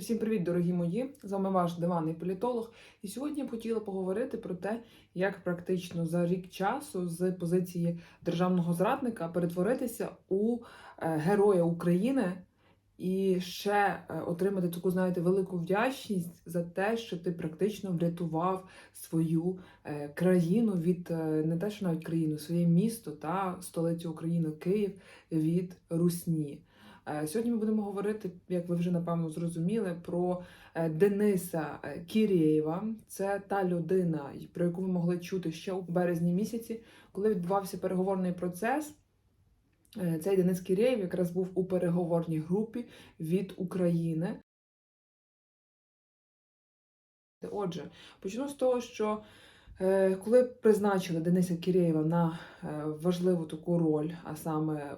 Усім привіт, дорогі мої! З вами ваш диванний політолог. І сьогодні я хотіла поговорити про те, як практично за рік часу з позиції державного зрадника перетворитися у е, героя України і ще е, отримати таку, знаєте, велику вдячність за те, що ти практично врятував свою е, країну від не те, що навіть країну, своє місто та столицю України Київ від Русні. Е, Сьогодні ми будемо говорити, як ви вже напевно зрозуміли, про е, Дениса е, Кірєєва. Це та людина, про яку ви могли чути ще у березні місяці, коли відбувався переговорний процес. Цей Денис Кірєєв якраз був у переговорній групі від України. Отже, почну з того, що коли призначили Дениса Кірєєва на важливу таку роль, а саме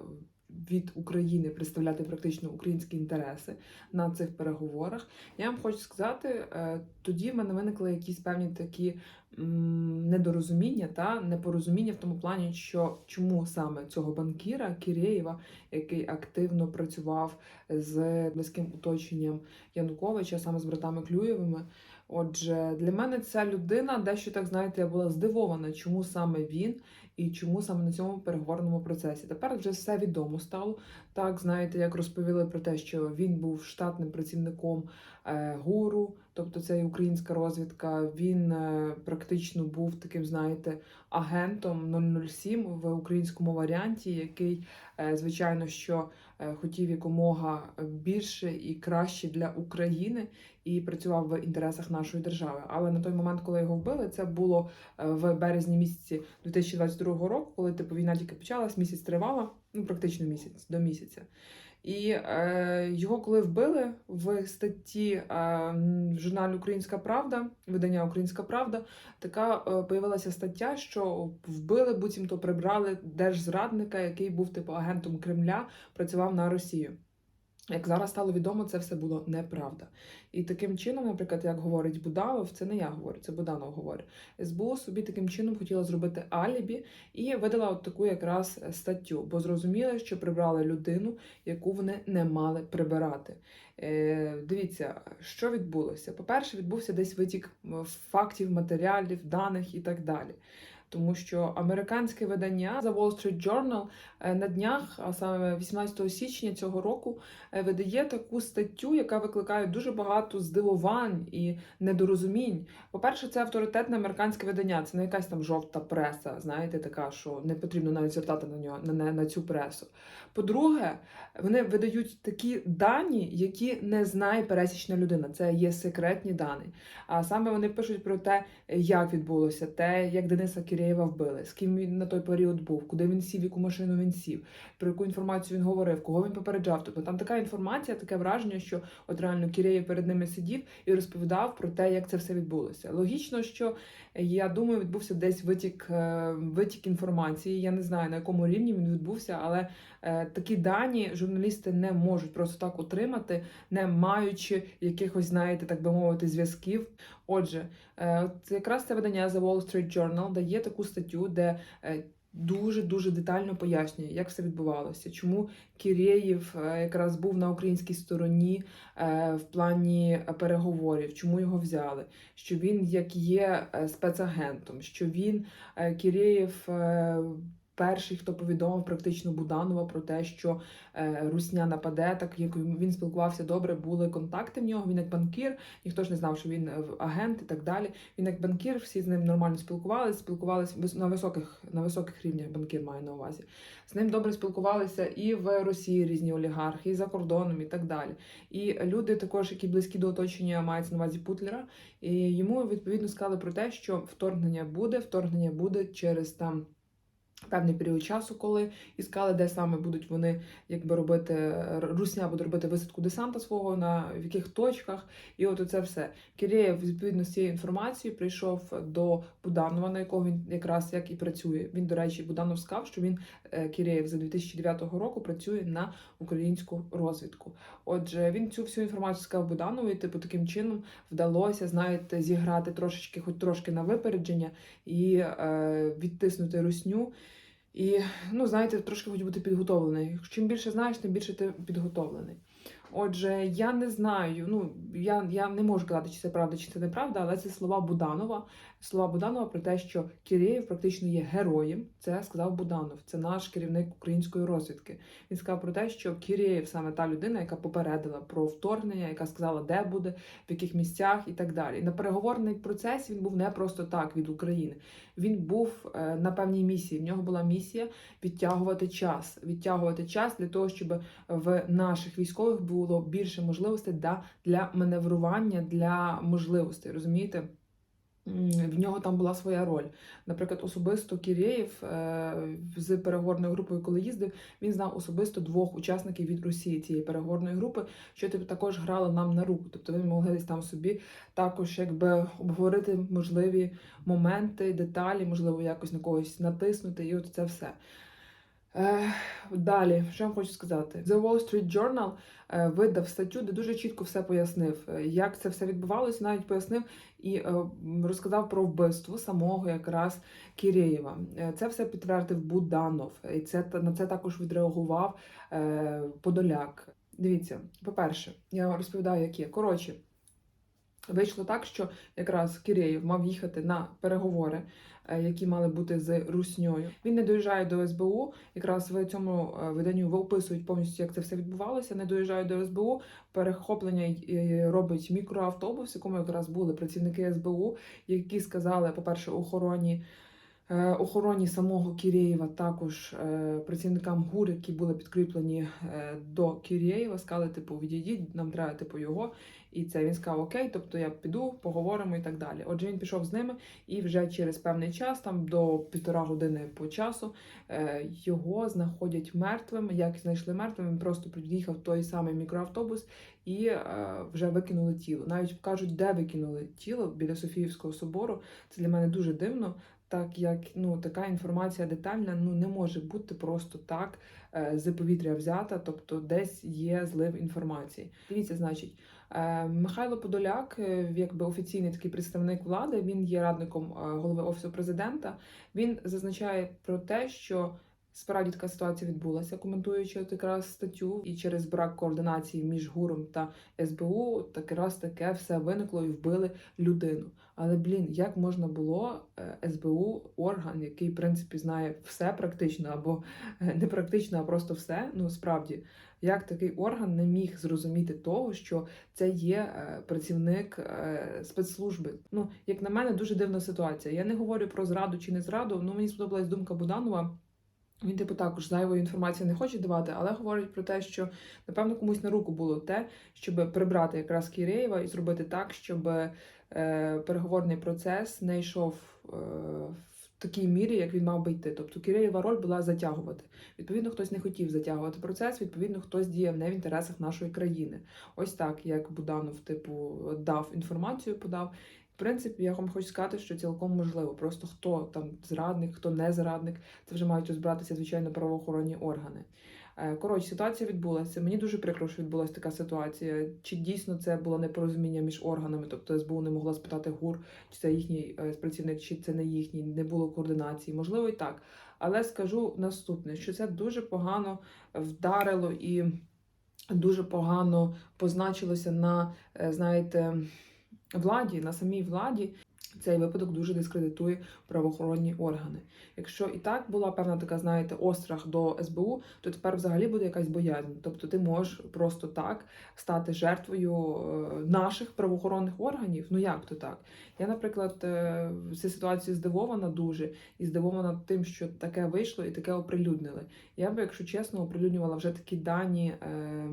від України представляти практично українські інтереси на цих переговорах, я вам хочу сказати, е, тоді в мене виникли якісь певні такі недорозуміння та непорозуміння в тому плані, що чому саме цього банкіра Кірєєва, який активно працював з близьким оточенням Януковича, саме з братами Клюєвими. Отже, для мене ця людина дещо так знаєте, я була здивована, чому саме він і чому саме на цьому переговорному процесі. Тепер вже все відомо стало. Так, знаєте, як розповіли про те, що він був штатним працівником е, ГУРу, тобто це і українська розвідка. Він е, практично був таким, знаєте, агентом 007 в українському варіанті, який, е, звичайно, що хотів якомога більше і краще для України і працював в інтересах нашої держави. Але на той момент, коли його вбили, це було е, в березні місяці 2022 року, коли типу війна тільки почалась, місяць тривала, ну практично місяць до місяця. І е, його коли вбили в статті е, в журналі Українська Правда, видання Українська Правда, така е, появилася стаття, що вбили, буцімто прибрали держзрадника, який був типу агентом Кремля, працював на Росію. Як зараз стало відомо, це все було неправда. І таким чином, наприклад, як говорить Буданов, це не я говорю, це Буданов говорить. СБУ собі таким чином хотіла зробити алібі і видала от таку якраз статтю, бо зрозуміли, що прибрали людину, яку вони не мали прибирати. Е, дивіться, що відбулося. По-перше, відбувся десь витік фактів, матеріалів, даних і так далі. Тому що американське видання The Wall Street Journal е, на днях, а саме 18 січня цього року, е, видає таку статтю, яка викликає дуже багато здивувань і недорозумінь. По-перше, це авторитетне американське видання, це не якась там жовта преса, знаєте, така, що не потрібно навіть звертати на нього на, на, цю пресу. По-друге, вони видають такі дані, які не знає пересічна людина. Це є секретні дані. А саме вони пишуть про те, як відбулося, те, як Дениса Кірєєва вбили, з ким він на той період був, куди він сів, яку машину він сів, про яку інформацію він говорив, кого він попереджав. Тобто там така інформація, таке враження, що от реально Кірєєв перед ними сидів і розповідав про те, як це все відбулося. Логічно, що я думаю, відбувся десь витік, е, витік інформації. Я не знаю на якому рівні він відбувся, але е, такі дані журналісти не можуть просто так отримати, не маючи якихось, знаєте, так би мовити, зв'язків. Отже, е, це якраз це видання The Wall Street Journal дає таку статтю, де е, дуже дуже детально пояснює, як все відбувалося, чому Кірєєв е, якраз був на українській стороні в плані переговорів, чому його взяли, що він як є спецагентом, що він Кірєєв. Перший, хто повідомив практично Буданова про те, що е, Русня нападе, так як він спілкувався добре, були контакти в нього. Він як банкір, ніхто ж не знав, що він е, агент і так далі. Він як банкір, всі з ним нормально спілкувалися, спілкувалися на високих на високих рівнях. Банкір має на увазі. З ним добре спілкувалися і в Росії різні олігархи, і за кордоном, і так далі. І люди, також, які близькі до оточення, мається на увазі Путлера. І йому відповідно сказали про те, що вторгнення буде, вторгнення буде через там. Певний період часу, коли іскали, де саме будуть вони якби робити русня буде робити висадку десанта свого на в яких точках, і от це все. Кирєєв відповідно з цією інформацією прийшов до Буданова, на якого він якраз як і працює. Він, до речі, Буданов сказав, що він е, Кирєєв за 2009 року працює на українську розвідку. Отже, він цю всю інформацію сказав Буданову, і типу таким чином вдалося, знаєте, зіграти трошечки, хоч трошки на випередження і е, відтиснути русню. І, ну, знаєте, трошки хоч бути підготовлений. Чим більше знаєш, тим більше ти підготовлений. Отже, я не знаю. Ну я, я не можу казати, чи це правда, чи це неправда, але це слова Буданова. Слова Буданова про те, що Кірєєв практично є героєм. Це сказав Буданов. Це наш керівник української розвідки. Він сказав про те, що Кірєєв саме та людина, яка попередила про вторгнення, яка сказала, де буде, в яких місцях і так далі. На переговорний процес він був не просто так від України. Він був е, на певній місії. В нього була місія відтягувати час, відтягувати час для того, щоб в наших військових було більше можливостей для, маневрування, для можливостей. Розумієте? В нього там була своя роль. Наприклад, особисто Кірєєв е, з переговорною групою, коли їздив, він знав особисто двох учасників від Росії цієї переговорної групи, що типу, також грали нам на руку. Тобто ви могли десь там собі також якби обговорити можливі моменти, деталі, можливо, якось на когось натиснути, і от це все. Далі, що я вам хочу сказати? The Wall Street Journal е, видав статтю, де дуже чітко все пояснив, е, як це все відбувалося, навіть пояснив і е, розказав про вбивство самого якраз Кірєєва. Це все підтвердив Буданов, і це на це також відреагував Подоляк. Дивіться, по-перше, я розповідаю, як є. Коротше, вийшло так, що якраз Кірєєв мав їхати на переговори, е, які мали бути з Русньою. Він не доїжджає до СБУ. Якраз в цьому е, виданню ви описують повністю, як це все відбувалося. Не доїжджає до СБУ. Перехоплення е, робить мікроавтобус, якому якраз були працівники СБУ, які сказали, по-перше, охороні. Е, Охороні самого Кірєєва також е, працівникам ГУР, які були підкріплені е, до Кірєєва, сказали, типу, відійдіть, нам треба типу його. І це він сказав окей, тобто я піду, поговоримо і так далі. Отже, він пішов з ними, і вже через певний час, там до півтора години по часу, його знаходять мертвим. Як знайшли мертвим, він просто під'їхав той самий мікроавтобус і вже викинули тіло. Навіть кажуть, де викинули тіло біля Софіївського собору. Це для мене дуже дивно. Так як ну така інформація детальна ну не може бути просто так е, з повітря взята, тобто десь є злив інформації. Дивіться, значить, е, Михайло Подоляк, е, якби офіційний такий представник влади, він є радником е, голови офісу президента. Він зазначає про те, що справді така ситуація відбулася, коментуючи от якраз статтю, і через брак координації між ГУРом та СБУ, так якраз таке все виникло і вбили людину. Але блін, як можна було е, СБУ, орган, який в принципі знає все практично, або е, не практично, а просто все. Ну справді, як такий орган не міг зрозуміти того, що це є е, працівник спецслужби. Ну, як на мене, дуже дивна ситуація. Я не говорю про зраду чи не зраду. Ну мені сподобалась думка Буданова. Він, типу, також зайвої інформації не хоче давати, але говорить про те, що напевно комусь на руку було те, щоб прибрати якраз Кірєєва і зробити так, щоб е, переговорний процес не йшов е, в такій мірі, як він мав би йти. Тобто Кірєєва роль була затягувати. Відповідно, хтось не хотів затягувати процес, відповідно, хтось діяв не в інтересах нашої країни. Ось так, як Буданов, типу, дав інформацію, подав. В принципі, я вам хочу сказати, що цілком можливо. Просто хто там зрадник, хто не зрадник, це вже мають розбиратися, звичайно, правоохоронні органи. Е, Коротше, ситуація відбулася. Мені дуже прикро, що відбулася така ситуація. Чи дійсно це було непорозуміння між органами? Тобто СБУ не могла спитати ГУР, чи це їхній е, працівник, чи це не їхній, не було координації. Можливо, і так. Але скажу наступне: що це дуже погано вдарило і дуже погано позначилося на, е, знаєте, владі, на самій владі. Цей випадок дуже дискредитує правоохоронні органи. Якщо і так була певна така, знаєте, острах до СБУ, то тепер взагалі буде якась боязнь. Тобто ти можеш просто так стати жертвою е, наших правоохоронних органів. Ну як то так? Я, наприклад, е, в цій ситуації здивована дуже і здивована тим, що таке вийшло і таке оприлюднили. Я би, якщо чесно, оприлюднювала вже такі дані. е,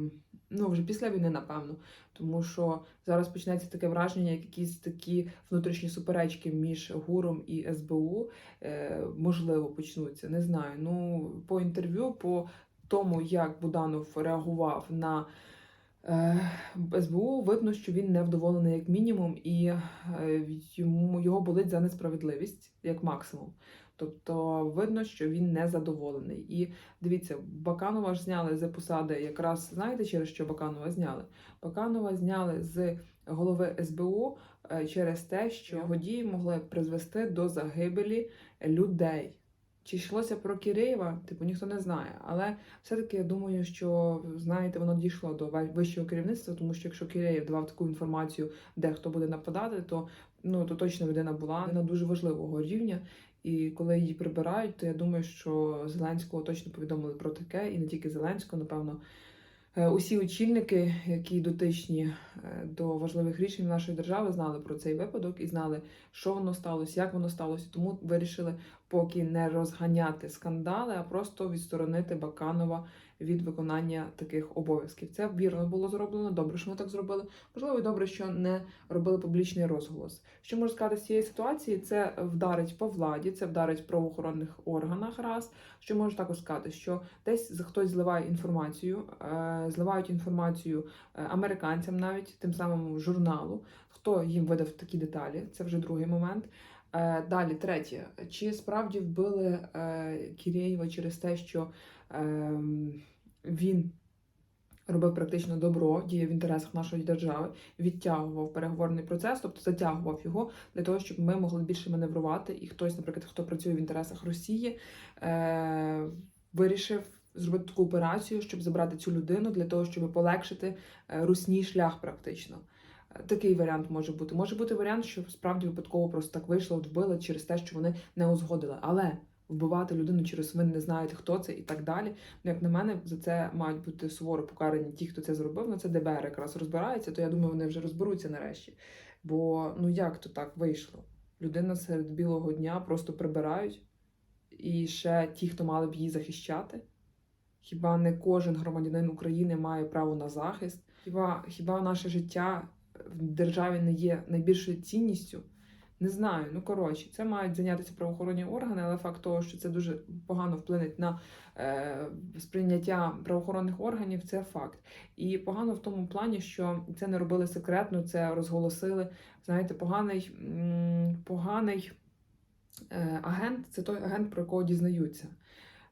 Ну, вже після війни, напевно, тому що зараз почнеться таке враження, як якісь такі внутрішні суперечки між ГУРом і СБУ, е, можливо, почнуться. Не знаю. Ну, по інтерв'ю, по тому, як Буданов реагував на е, СБУ, видно, що він невдоволений як мінімум, і е, йому його болить за несправедливість як максимум. Тобто видно, що він не задоволений. І дивіться, Баканова ж зняли з посади, якраз знаєте, через що Баканова зняли? Баканова зняли з голови СБУ е, через те, що його дії могли призвести до загибелі людей. Чи йшлося про Киреєва, типу ніхто не знає. Але все-таки я думаю, що знаєте, воно дійшло до вищого керівництва, тому що якщо Киреєв давав таку інформацію, де хто буде нападати, то ну то точно людина була на дуже важливого рівня. І коли її прибирають, то я думаю, що Зеленського точно повідомили про таке, і не тільки Зеленського, напевно. е, Усі очільники, які дотичні е, до важливих рішень нашої держави, знали про цей випадок і знали, що воно сталося, як воно сталося. Тому вирішили поки не розганяти скандали, а просто відсторонити Баканова від виконання таких обов'язків. Це вірно було зроблено. Добре, що ми так зробили. Можливо, і добре, що не робили публічний розголос. Що можу сказати з цієї ситуації? Це вдарить по владі, це вдарить в правоохоронних органах. Раз що можу також сказати, що десь хтось зливає інформацію, е, зливають інформацію е, американцям, навіть тим самим журналу. Хто їм видав такі деталі? Це вже другий момент. Е, Далі, третє. Чи справді вбили Кірєєва через те, що він робив практично добро, діяв в інтересах нашої держави, відтягував переговорний процес, тобто затягував його для того, щоб ми могли більше маневрувати, і хтось, наприклад, хто працює в інтересах Росії, е, вирішив. Зробити таку операцію, щоб забрати цю людину для того, щоб полегшити е, русній шлях, практично. Е, Такий варіант може бути. Може бути варіант, що справді випадково просто так вийшло, вбили через те, що вони не узгодили. Але вбивати людину через ви не знаєте, хто це і так далі. Ну, як на мене, за це мають бути суворо покарані ті, хто це зробив. Ну це ДБР якраз розбирається, то я думаю, вони вже розберуться нарешті. Бо ну як то так вийшло? Людина серед білого дня просто прибирають, і ще ті, хто мали б її захищати. Хіба не кожен громадянин України має право на захист? Хіба, хіба наше життя в державі не є найбільшою цінністю? Не знаю. Ну коротше, це мають зайнятися правоохоронні органи, але факт того, що це дуже погано вплине на е, сприйняття правоохоронних органів, це факт. І погано в тому плані, що це не робили секретно, це розголосили. Знаєте, поганий, поганий е, агент це той агент, про якого дізнаються.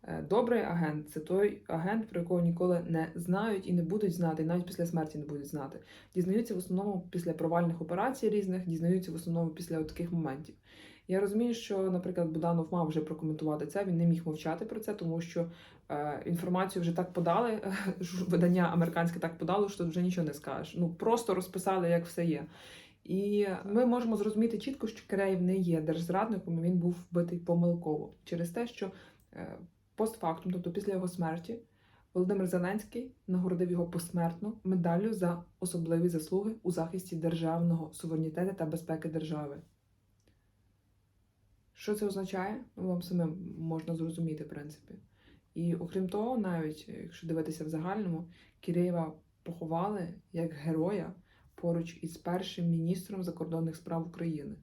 Е, Добрий агент це той агент, про якого ніколи не знають і не будуть знати, і навіть після смерті не будуть знати. Дізнаються в основному після провальних операцій різних, дізнаються в основному після таких моментів. Я розумію, що, наприклад, Буданов мав вже прокоментувати це, він не міг мовчати про це, тому що е, інформацію вже так подали, видання американське так подало, що тут вже нічого не скажеш. Ну просто розписали, як все є. І ми можемо зрозуміти чітко, що Киреєв не є держзрадником, він був вбитий помилково через те, що е, постфактум, тобто після його смерті, Володимир Зеленський нагородив його посмертно медаллю за особливі заслуги у захисті державного суверенітету та безпеки держави. Що це означає? Ну, вам самим можна зрозуміти, в принципі. І окрім того, навіть якщо дивитися в загальному, Киреєва поховали як героя поруч із першим міністром закордонних справ України.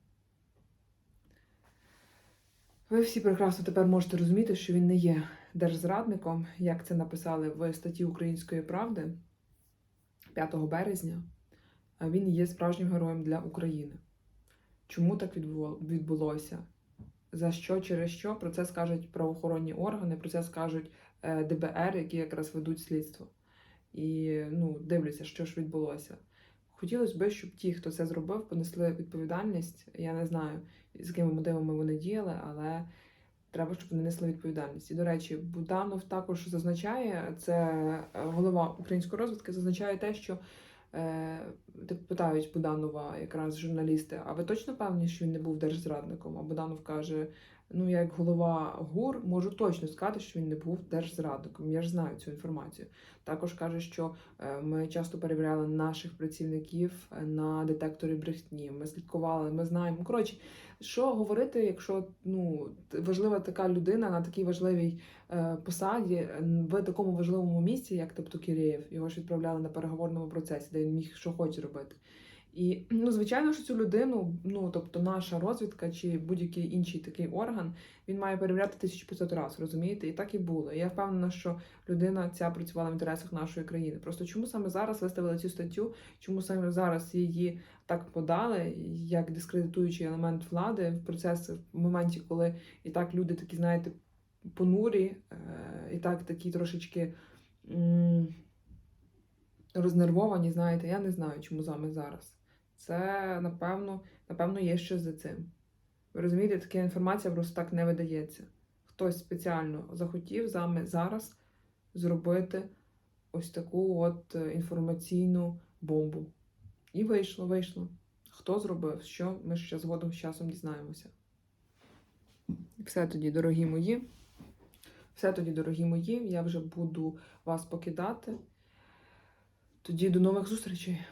Ви всі прекрасно тепер можете розуміти, що він не є держзрадником, як це написали в статті Української правди 5 березня, він є справжнім героєм для України. Чому так відбулося? За що, через що? Про це скажуть правоохоронні органи, про це скажуть е, ДБР, які якраз ведуть слідство. І ну, дивляться, що ж відбулося. Хотілося б, щоб ті, хто це зробив, понесли відповідальність. Я не знаю, з якими мотивами вони діяли, але треба, щоб вони несли відповідальність. І, до речі, Буданов також зазначає, це голова української розвитки, зазначає те, що е, типу, питають Буданова якраз журналісти, а ви точно певні, що він не був держзрадником? А Буданов каже: ну, я як голова ГУР можу точно сказати, що він не був держзрадником. Я ж знаю цю інформацію. Також каже, що е, ми часто перевіряли наших працівників е, на детекторі брехні. Ми слідкували, ми знаємо. Коротше, що говорити, якщо ну важлива така людина на такій важливій е, посаді в такому важливому місці, як тобто Кірєєв, його ж відправляли на переговорному процесі, де він міг що хоче робити. І ну, звичайно, що цю людину, ну тобто наша розвідка чи будь-який інший такий орган, він має перевіряти 1500 разів, розумієте? І так і було. Я впевнена, що людина ця працювала в інтересах нашої країни. Просто чому саме зараз виставили цю статтю, чому саме зараз її так подали, як дискредитуючий елемент влади в процес в моменті, коли і так люди такі, знаєте, понурі, е, і так такі трошечки рознервовані, знаєте, я не знаю, чому саме зараз. Це напевно, напевно, є щось за цим. Ви розумієте, така інформація просто так не видається. хтось спеціально захотів саме зараз зробити ось таку от е, інформаційну бомбу. І вийшло, вийшло. Хто зробив, що ми ще згодом з часом дізнаємося. Все тоді, дорогі мої. Все тоді, дорогі мої. Я вже буду вас покидати. Тоді до нових зустрічей.